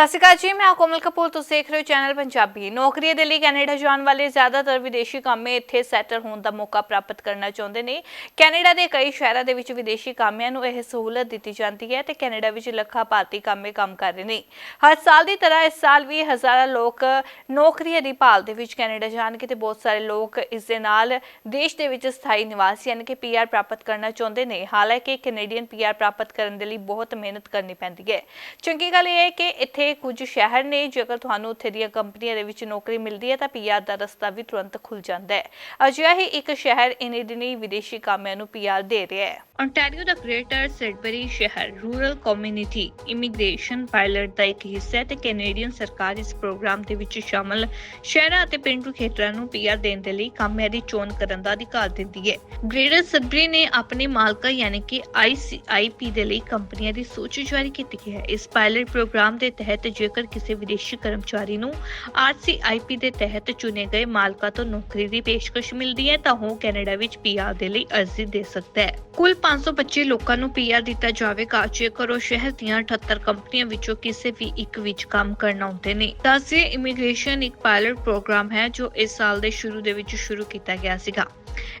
ਸਤਿ ਸ਼੍ਰੀ ਅਕਾਲ ਜੀ, ਮੈਂ ਕੋਮਲ ਕਪੂਰ, ਤੁਸੀਂ ਦੇਖ ਰਹੇ ਹੋ ਚੈਨਲ ਪੰਜਾਬੀ। ਨੌਕਰੀ ਦੇ ਲਈ ਕੈਨੇਡਾ ਜਾਣ ਵਾਲੇ ਜ਼ਿਆਦਾਤਰ ਵਿਦੇਸ਼ੀ ਕਾਮੇ ਇੱਥੇ ਸੈਟਲ ਹੋਣ ਦਾ ਮੌਕਾ ਪ੍ਰਾਪਤ ਕਰਨਾ ਚਾਹੁੰਦੇ ਨੇ। ਕੈਨੇਡਾ ਦੇ ਕਈ ਸ਼ਹਿਰਾਂ ਦੇ ਵਿੱਚ ਵਿਦੇਸ਼ੀ ਕਾਮਿਆਂ ਨੂੰ ਇਹ ਸਹੂਲਤ ਦਿੱਤੀ ਜਾਂਦੀ ਹੈ ਤੇ ਕੈਨੇਡਾ ਵਿੱਚ ਲੱਖਾਂ ਭਾਰਤੀ ਕਾਮੇ ਕੰਮ ਕਰ ਰਹੇ ਨੇ। ਹਰ ਸਾਲ ਦੀ ਤਰ੍ਹਾਂ ਇਸ ਸਾਲ ਵੀ ਹਜ਼ਾਰਾਂ ਲੋਕ ਨੌਕਰੀ ਦੀ ਭਾਲ ਦੇ ਵਿੱਚ ਕੈਨੇਡਾ ਜਾਣਗੇ ਤੇ ਬਹੁਤ ਸਾਰੇ ਲੋਕ ਇਸ ਦੇ ਨਾਲ ਦੇਸ਼ ਦੇ ਵਿੱਚ ਸਥਾਈ ਨਿਵਾਸ ਯਾਨੀ ਕਿ ਪੀਆਰ ਪ੍ਰਾਪਤ ਕਰਨਾ ਚਾਹੁੰਦੇ ਨੇ। ਹਾਲਾਂਕਿ ਕੈਨੇਡੀਅਨ ਪੀਆਰ ਪ੍ਰਾਪਤ ਕਰਨ ਦੇ ਲਈ ਬਹੁਤ ਮਿਹਨਤ ਕਰਨੀ ਪੈਂਦੀ ਹੈ। ਚੰਗੀ ਗੱਲ ਇਹ ਹੈ ਕਿ ਇੱਥੇ ਕੁਝ ਸ਼ਹਿਰ ਨੇ, ਜੇਕਰ ਤੁਹਾਨੂੰ ਉੱਥੇ ਦੀਆਂ ਕੰਪਨੀਆਂ ਦੇ ਵਿੱਚ ਨੌਕਰੀ ਮਿਲਦੀ ਹੈ ਤਾਂ ਪੀਆਰ ਦਾ ਰਸਤਾ ਵੀ ਤੁਰੰਤ ਖੁੱਲ ਜਾਂਦਾ ਹੈ। ਅਜਿਹਾ ਹੀ ਇੱਕ ਸ਼ਹਿਰ ਇਨੇ ਦਿਨੀ ਵਿਦੇਸ਼ੀ ਕਾਮਿਆਂ ਨੂੰ ਪੀਆਰ ਦੇ ਰਿਹਾ ਹੈ। Ontario ਦਾ ਗ੍ਰੇਟਰ ਸੈਡਬਰੀ ਸ਼ਹਿਰ ਰੂਰਲ ਕਮਿਊਨਿਟੀ ਇਮੀਗ੍ਰੇਸ਼ਨ ਪਾਇਲਟ ਦਾ ਇੱਕ ਹਿੱਸਾ ਹੈ ਤੇ ਕੈਨੇਡੀਅਨ ਸਰਕਾਰ ਇਸ ਪ੍ਰੋਗਰਾਮ ਦੇ ਵਿੱਚ ਸ਼ਾਮਲ ਸ਼ਹਿਰਾਂ ਅਤੇ ਪਿੰਡੂ ਖੇਤਰਾਂ ਨੂੰ ਪੀਆਰ ਦੇਣ ਦੇ ਲਈ ਕਾਮਿਆਂ ਦੀ ਚੋਣ ਕਰਨ ਦਾ ਅਧਿਕਾਰ ਦਿੰਦੀ ਹੈ। ਗ੍ਰੇਟਰ ਸੈਡਬਰੀ ਨੇ ਆਪਣੇ ਮਾਲਕਾਂ ਯਾਨੀ ਕਿ ICIP ਦੇ ਲਈ ਕੰਪਨੀਆਂ ਦੀ ਸੂਚੀ ਜਾਰੀ ਕੀਤੀ ਹੈ। ਇਸ ਪਾਇਲਟ ਪ੍ਰੋਗਰਾਮ ਦੇ ਤਹਿਤ ਜੇਕਰ ਕਿਸੇ ਵਿਦੇਸ਼ੀ ਕਰਮਚਾਰੀ ਨੂੰ RCIP ਦੇ ਤਹਿਤ ਚੁਣੇ ਗਏ ਮਾਲਕਾਂ ਤੋਂ ਨੌਕਰੀ ਦੀ ਪੇਸ਼ਕਸ਼ ਮਿਲਦੀ ਹੈ, ਤਾਂ ਉਹ ਕੈਨੇਡਾ ਵਿੱਚ ਪੀਆਰ ਦੇ ਲਈ ਅਰਜ਼ੀ ਦੇ ਸਕਦਾ ਹੈ। ਕੁੱਲ 525 ਲੋਕਾਂ ਨੂੰ ਪੀਆਰ ਦਿੱਤਾ ਜਾਵੇਗਾ, ਜੇਕਰ ਉਹ ਸ਼ਹਿਰ ਦੀਆਂ 78 ਕੰਪਨੀਆਂ ਵਿੱਚੋਂ ਕਿਸੇ ਵੀ ਇੱਕ ਵਿੱਚ ਕੰਮ ਕਰਨਾ ਹੁੰਦੇ ਨੇ। ਦੱਸਿਏ ਇਮੀਗ੍ਰੇਸ਼ਨ ਇੱਕ ਪਾਇਲਟ ਪ੍ਰੋਗਰਾਮ ਹੈ, ਜੋ ਇਸ ਸਾਲ ਦੇ ਸ਼ੁਰੂ ਦੇ ਵਿੱਚ ਸ਼ੁਰੂ ਕੀਤਾ ਗਿਆ ਸੀਗਾ।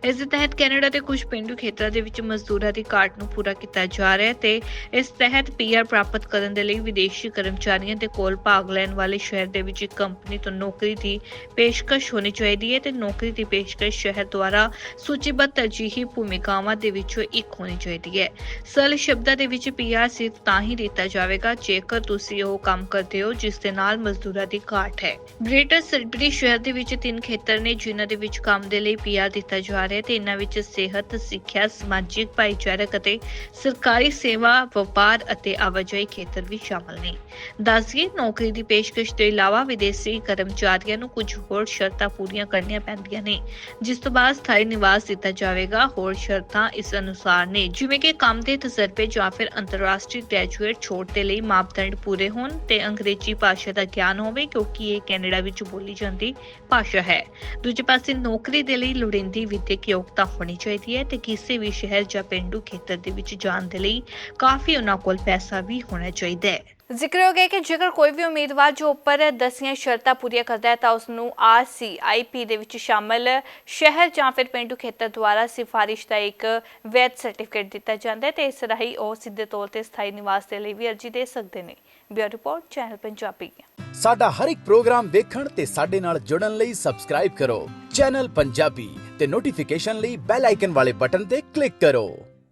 ਇਸ ਦੇ ਤਹਿਤ ਕੈਨੇਡਾ ਦੇ ਕੁਝ ਪਿੰਡੂ ਖੇਤਰਾਂ ਦੇ ਵਿੱਚ ਮਜ਼ਦੂਰਾਂ ਦੀ ਘਾਟ ਨੂੰ ਪੂਰਾ ਕੀਤਾ ਜਾ ਰਿਹਾ ਹੈ ਤੇ ਇਸ ਤਹਿਤ ਪੀਆਰ ਪ੍ਰਾਪਤ ਕਰਨ ਦੇ ਲਈ ਵਿਦੇਸ਼ੀ ਕਰਮਚਾਰੀਆਂ ਦੇ ਕੋਲ ਭਾਗ ਲੈਣ ਵਾਲੇ ਸ਼ਹਿਰ ਦੇ ਵਿੱਚ ਇੱਕ ਕੰਪਨੀ ਤੋਂ ਨੌਕਰੀ ਦੀ ਪੇਸ਼ਕਸ਼ ਹੋਣੀ ਚਾਹੀਦੀ ਹੈ ਤੇ ਨੌਕਰੀ ਦੀ ਪੇਸ਼ਕਸ਼ ਸ਼ਹਿਰ ਦੁਆਰਾ ਸੂਚੀਬੱਧ ਤਰਜੀਹੀ ਭੂਮਿਕਾਵਾਂ ਦੇ ਵਿੱਚੋਂ ਇੱਕ ਹੋਣੀ ਚਾਹੀਦੀ ਹੈ। ਸਰਲ ਸ਼ਬਦਾਂ ਦੇ ਵਿੱਚ ਪੀਆਰ ਸਿਰਫ ਤਾਂ ਹੀ ਦਿੱਤਾ ਜਾਵੇਗਾ ਜੇਕਰ ਤੁਸੀਂ ਉਹ ਕੰਮ ਕਰਦੇ ਹੋ ਜਿਸ ਦੇ ਨਾਲ ਮਜ਼ਦੂਰਾਂ ਦੀ ਘਾਟ ਹੈ। ਗ੍ਰੇਟਰ ਸੈਡਬਰੀ ਸ਼ਹਿਰ ਦੇ ਵਿੱਚ ਤਿੰਨ ਖੇਤਰ ਨੇ ਜਿਨ੍ਹਾਂ ਦੇ ਵਿੱਚ ਕੰਮ ਦੇ ਲਈ ਪੀਆਰ ਦਿੱਤਾ ਜਾ ਰਿਹਾ ਤੇ ਇਹਨਾਂ ਵਿੱਚ ਸਿਹਤ, ਸਿੱਖਿਆ, ਸਮਾਜਿਕ ਭਾਈਚਾਰਕ ਅਤੇ ਸਰਕਾਰੀ ਸੇਵਾ, ਵਪਾਰ ਅਤੇ ਆਵਾਜਾਈ ਖੇਤਰ ਵੀ ਸ਼ਾਮਲ ਨੇ। ਦੱਸਈਏ ਨੌਕਰੀ ਦੀ ਪੇਸ਼ਕਸ਼ ਤੋਂ ਇਲਾਵਾ ਵਿਦੇਸ਼ੀ ਕਰਮਚਾਰੀਆਂ ਨੂੰ ਕੁਝ ਹੋਰ ਸ਼ਰਤਾਂ ਪੂਰੀਆਂ ਕਰਨੀਆਂ ਪੈਂਦੀਆਂ ਨੇ, ਜਿਸ ਤੋਂ ਬਾਅਦ ਸਥਾਈ ਨਿਵਾਸ ਦਿੱਤਾ ਜਾਵੇਗਾ। ਹੋਰ ਸ਼ਰਤਾਂ ਇਸ ਅਨੁਸਾਰ ਨੇ, ਜਿਵੇਂ ਕਿ ਕੰਮ ਦੇ ਤਜਰਬੇ ਜਾਂ ਫਿਰ ਅੰਤਰਰਾਸ਼ਟਰੀ ਗ੍ਰੈਜੂਏਟ ਛੋਟ ਦੇ ਲਈ ਮਾਪਦੰਡ ਪੂਰੇ ਹੋਣ ਤੇ ਅੰਗਰੇਜ਼ੀ ਭਾਸ਼ਾ ਦਾ ਗਿਆਨ ਹੋਵੇ, ਕਿਉਂਕਿ ਇਹ ਕੈਨੇਡਾ ਵਿੱਚ ਬੋਲੀ ਜਾਂਦੀ ਭਾਸ਼ਾ ਹੈ। ਦੂਜੇ ਪਾਸੇ ਨੌਕਰੀ ਦੇ ਲਈ ਲੋੜੀਂਦੀ ਵਿਦਿਅਕ ਯੋਗਤਾ ਹੋਣੀ ਚਾਹੀਦੀ ਹੈ ਤੇ ਕਿਸੇ ਵੀ ਸ਼ਹਿਰ ਜਾਂ ਪਿੰਡੂ ਖੇਤਰ ਦੇ ਵਿੱਚ ਜਾਣ ਦੇ ਲਈ ਕਾਫੀ ਉਹਨਾਂ ਕੋਲ ਪੈਸਾ ਵੀ ਹੋਣਾ ਚਾਹੀਦਾ ਹੈ। ਜ਼ਿਕਰ ਹੋ ਗਿਆ ਕਿ ਜੇਕਰ ਕੋਈ ਵੀ ਉਮੀਦਵਾਰ ਜੋ ਉੱਪਰ ਦਸੀਆਂ ਸ਼ਰਤਾਂ ਪੂਰੀਆਂ ਕਰਦਾ ਹੈ, ਤਾਂ ਉਸ ਨੂੰ RCIP ਦੇ ਵਿੱਚ ਸ਼ਾਮਲ ਸ਼ਹਿਰ ਜਾਂ ਫਿਰ ਪਿੰਡੂ ਖੇਤਰ ਦੁਆਰਾ ਸਿਫਾਰਿਸ਼ ਦਾ ਇੱਕ ਵੈਧ ਸਰਟੀਫਿਕੇਟ ਦਿੱਤਾ ਜਾਂਦਾ ਹੈ ਤੇ ਇਸ ਰਾਹੀਂ ਉਹ ਸਿੱਧੇ ਤੌਰ ਤੇ ਸਥਾਈ ਨਿਵਾਸ ਦੇ ਲਈ ਵੀ ਅਰਜ਼ੀ ਦੇ ਸਕਦੇ ਨੇ। Bureau report, channel Punjabi. ਸਾਡਾ ਹਰ ਇੱਕ ਪ੍ਰੋਗਰਾਮ ਵੇਖਣ ਤੇ ਸਾਡੇ ਨਾਲ ਜੁੜਨ ਲਈ ਸਬਸਕ੍ਰਾਈਬ ਕਰੋ। ਚੈਨਲ ਪੰਜਾਬੀ ਤੇ ਨੋਟੀਫਿਕੇਸ਼ਨ ਲਈ ਬੈਲ ਆਈਕਨ ਵਾਲੇ ਬਟਨ ਤੇ ਕਲਿੱਕ ਕਰੋ।